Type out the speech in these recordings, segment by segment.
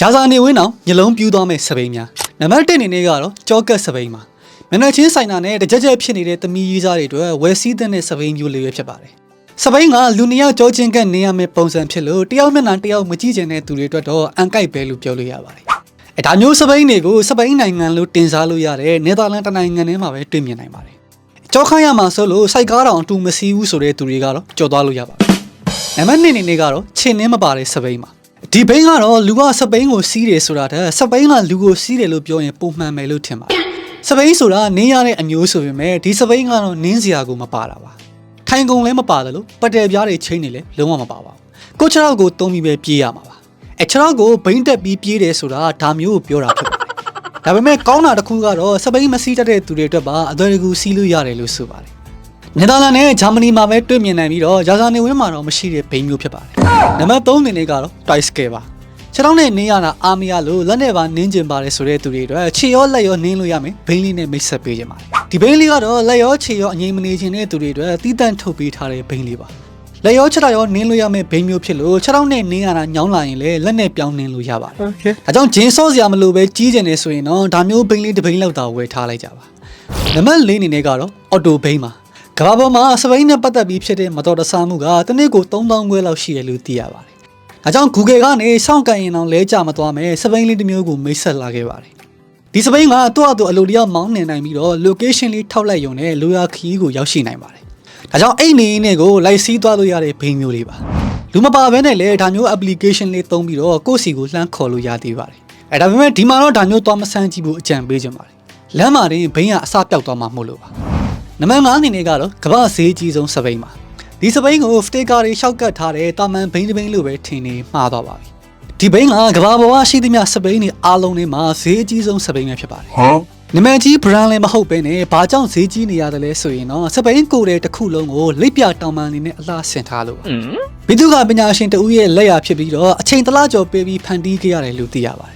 ရာဇာနေဝင်းအောင်ညလုံးပြူးသွားမဲ့စပိန်များနံပါတ်1အနေနဲ့ကတော့ကြောကတ်စပိန်ပါမျက်နှာချင်းဆိုင်တာနဲ့တကြက်ကြက်ဖြစ်နေတဲ့သမီးရေးစားတွေအတွက်ဝယ်စည်းတဲ့စပိန်မျိုးလေးပဲဖြစ်ပါတယ်စပိန်ကလူနှစ်ယောက်ကြောချင်းကနေရမယ့်ပုံစံဖြစ်လို့တယောက်မျက်နှာတယောက်မကြည့်ချင်တဲ့သူတွေအတွက်တော့အန်ကိုက်ပဲလို့ပြောလို့ရပါတယ်အဲဒါမျိုးစပိန်တွေကိုစပိန်နိုင်ငံလို့တင်စားလို့ရတယ်နယ်သာလန်တနိုင်ငံထဲမှာပဲတွေ့မြင်နိုင်ပါတယ်ကြောခိုင်းရမှာဆိုလို့စိုက်ကားတောင်အတူမစီးဘူးဆိုတဲ့သူတွေကတော့ကြော်သွားလို့ရပါတယ်နံပါတ်2အနေနဲ့ကတော့ခြေနှင်းမပါတဲ့စပိန်ပါ ဒီဘိန်းကတော့လူကစပိန်ကိုစီးတယ်ဆိုတာတည်းစပိန်ကလူကိုစီးတယ်လို့ပြောရင်ပုံမှန်ပဲလို့ထင်ပါတယ်စပိန်ဆိုတာနင်းရတဲ့အမျိုးဆိုပေမဲ့ဒီစပိန်ကတော့နင်းစရာကိုမပါတာပါထိုင်ကုန်လည်းမပါတယ်လို့ပတယ်ပြားတွေချင်းနေလည်းလုံးဝမပါပါဘူးကိုခြေထောက်ကိုတုံးပြီးပဲပြေးရမှာပါအဲခြေထောက်ကိုဘိန်းတက်ပြီးပြေးတယ်ဆိုတာဒါမျိုးကိုပြောတာဖြစ်ပါတယ်ဒါပေမဲ့ကောင်းတာတစ်ခုကတော့စပိန်မစီးတတ်တဲ့သူတွေအတွက်ပါအသွယ်တကူစီးလို့ရတယ်လို့ဆိုပါတယ် နယ်သာလန်နဲ့ဂျာမနီမှာပဲတွေ့မြင်နိုင်ပြီးတော့ရာဇာနေဝင်းမှာတော့မရှိတဲ့ဘိန်းမျိုးဖြစ်ပါတယ်နံပါတ်3အနေနဲ့ကတော့ toy scale ပါခြေထောက်နဲ့နင်းရတာအားမရလို့လက်နဲ့ပါနင်းကျင်ပါတယ်ဆိုတဲ့သူတွေအတွက်ခြေရောလက်ရောနင်းလို့ရမယ်ဘိန်းလေးနဲ့မိတ်ဆက်ပေးကြပါတယ်ဒီဘိန်းလေးကတော့လက်ရောခြေရောအငြိမ်မနေခြင်းတဲ့သူတွေအတွက်တီးတန့်ထုတ်ပေးထားတဲ့ဘိန်းလေးပါလက်ရောခြေထောက်ရောနင်းလို့ရမယ်ဘိန်းမျိုးဖြစ်လို့ခြေထောက်နဲ့နင်းရတာညောင်းလာရင်လည်းလက်နဲ့ပြောင်းနင်းလို့ရပါတယ် Okay. ဒါကြောင့်ဂျင်းစော့စရာမလိုပဲကြီးကျင်နေဆိုရင်တော့ဒါမျိုးဘိန်းလေးတစ်ဘိန်းလောက်သာဝယ်ထားလိုက်ကြပါနံပါတ်၄အနေနဲ့ကတော့အော်တိုဘိန်းပါ ကမ္ဘာပေါ်မှာစပိန်နဲ့ပတ်သက်ပြီးဖြစ်တဲ့မတော်တဆမှုကတစ်နေ့ကို3000ခွဲလောက်ရှိတယ်လို့သိရပါတယ်ဒါကြောင့် Google ကနေစောင့်ကန်ရင်တော့လဲကြမသွားမယ်စပိန်လေးတစ်မျိုးကိုမိတ်ဆက်လာခဲ့ပါတယ်ဒီစပိန်ကသူ့အတူအလိုတရားမောင်းနေနိုင်ပြီးတော့ location လေးထောက်လိုက်ရုံနဲ့လိုရာခီးကိုရောက်ရှိနိုင်ပါတယ်ဒါကြောင့်အဲ့နေနေကိုလိုက်စီးသွားလို့ရတဲ့ဘိန်းမျိုးလေးပါလူမပါဘဲနဲ့လည်းဒါမျိုး application လေးသုံးပြီးတော့ကိုယ့်စီကိုလှမ်းခေါ်လို့ရသေးပါတယ်အဲဒါပေမဲ့ဒီမှာတော့ဒါမျိုးသွားမဆန်းကြည့်ဖို့အကြံပေးချင်ပါတယ်လမ်းမှာတင်ဘိန်းကအစပြောက်သွားမှာမဟုတ်လို့ပါ နံပါတ်5အနေနဲ့ကတော့ကမ္ဘာဈေးကြီးဆုံးစပိန်ပါဒီစပိန်ကိုစတေကာတွေရှောက်ကတ်ထားတဲ့တာမန်ဘိန်းတစ်ဘိန်းလို့ပဲထင်နေမှားသွားပါပြီဒီဘိန်းကကမ္ဘာပေါ်ကရှိသမျှစပိန်တွေအားလုံးထဲမှာဈေးအကြီးဆုံးစပိန်ပဲဖြစ်ပါတယ် Huh? နမန်ကြီး brand လည်းမဟုတ်ပဲနဲ့ဘာကြောင့်ဈေးကြီးနေရတယ်လဲဆိုရင်တော့စပိန်ကိုတဲ့တစ်ခုလုံးကိုလိပ်ပြတောင်ပန်အနေနဲ့အလှဆင်ထားလို့ပါဘိသူကပညာရှင်တဦးရဲ့လက်ရာဖြစ်ပြီးတော့အချိန်တလားကျော်ပေးပြီးဖန်တီးခဲ့ရတယ်လို့သိရပါတယ်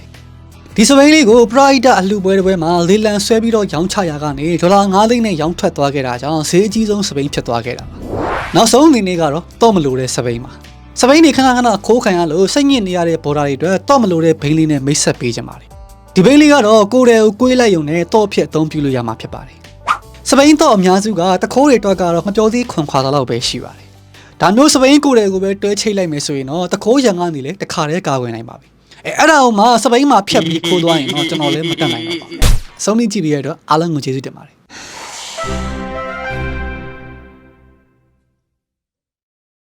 ဒီစပိန်လေးကို Pride အလှပွဲတစ်ပွဲမှာလေလံဆွဲပြီးတော့ရောင်းချရာကနေဒေါ်လာ9သိန်းနဲ့ရောင်းထွက်သွားခဲ့တာကြောင့်ဈေးအကြီးဆုံးစပိန်ဖြစ်သွားခဲ့တာပါနောက်ဆုံးအနေနဲ့ကတော့တော့မလို့တဲ့စပိန်ပါစပိန်နေခဏခဏခိုးခံရလို့စိတ်ညစ်နေရတဲ့ဘော်ဒါတွေအတွက်တော့မလို့တဲ့ဘိန်းလေးနဲ့မိတ်ဆက်ပေးကြပါတယ်ဒီဘိန်းလေးကတော့ကိုယ်တယ်ကိုကိုွေးလိုက်ရုံနဲ့တော့ဖြစ်အသုံးပြုလို့ရမှာဖြစ်ပါတယ်စပိန်တော့အများစုကတခိုးတွေအတွက်ကတော့မပြောသေးခွန်ခွာတာလောက်ပဲရှိပါတယ်ဒါမျိုးစပိန်ကိုယ်တယ်ကိုပဲတွဲချိတ်လိုက်မယ်ဆိုရင်တော့တခိုးရံကနေလေတခါတည်းကာကွယ်နိုင်ပါပြီ အဲအဲ့ဒါကိုမှစပိန်မှာဖြတ်ပြီးခိုးသွားရင်တော့ကျွန်တော်လည်းမတတ်နိုင်တော့ပါဘူးဆုံးမကြည့်ပြီးရတော့အားလုံးကိုကျေးဇူးတင်ပါတယ်